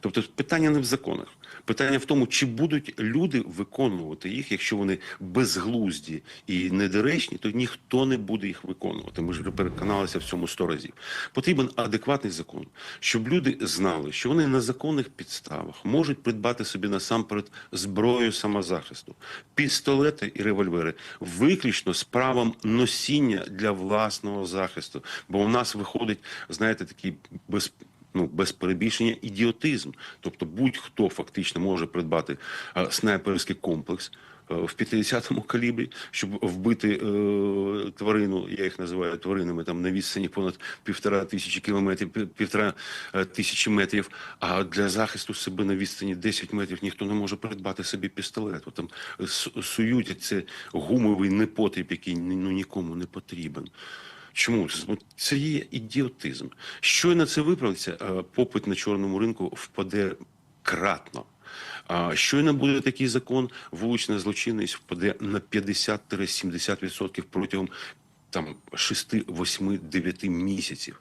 Тобто питання не в законах, питання в тому, чи будуть люди виконувати їх, якщо вони безглузді і недоречні, то ніхто не буде їх виконувати. Ми ж вже переконалися в цьому сто разів. Потрібен адекватний закон, щоб люди знали, що вони на законних підставах можуть придбати собі насамперед зброю самозахисту, пістолети і револьвери, виключно з правом носіння для власного захисту. Бо у нас виходить, знаєте, такий без ну без перебільшення ідіотизм. Тобто будь-хто фактично може придбати е, снайперський комплекс. е, В 50-му калібрі, щоб вбити е, тварину, я їх називаю тваринами там на відстані понад півтора тисячі кілометрів, півтора е, тисячі метрів. А для захисту себе на відстані 10 метрів ніхто не може придбати собі пістолет. Там сують це гумовий непотріб, який ну нікому не потрібен. Чому Ну, це є ідіотизм? Щойно це виправиться, е, попит на чорному ринку впаде кратно. Щойно буде такий закон, вулична злочинність впаде на 50-70% протягом там 6, 8, 9 місяців.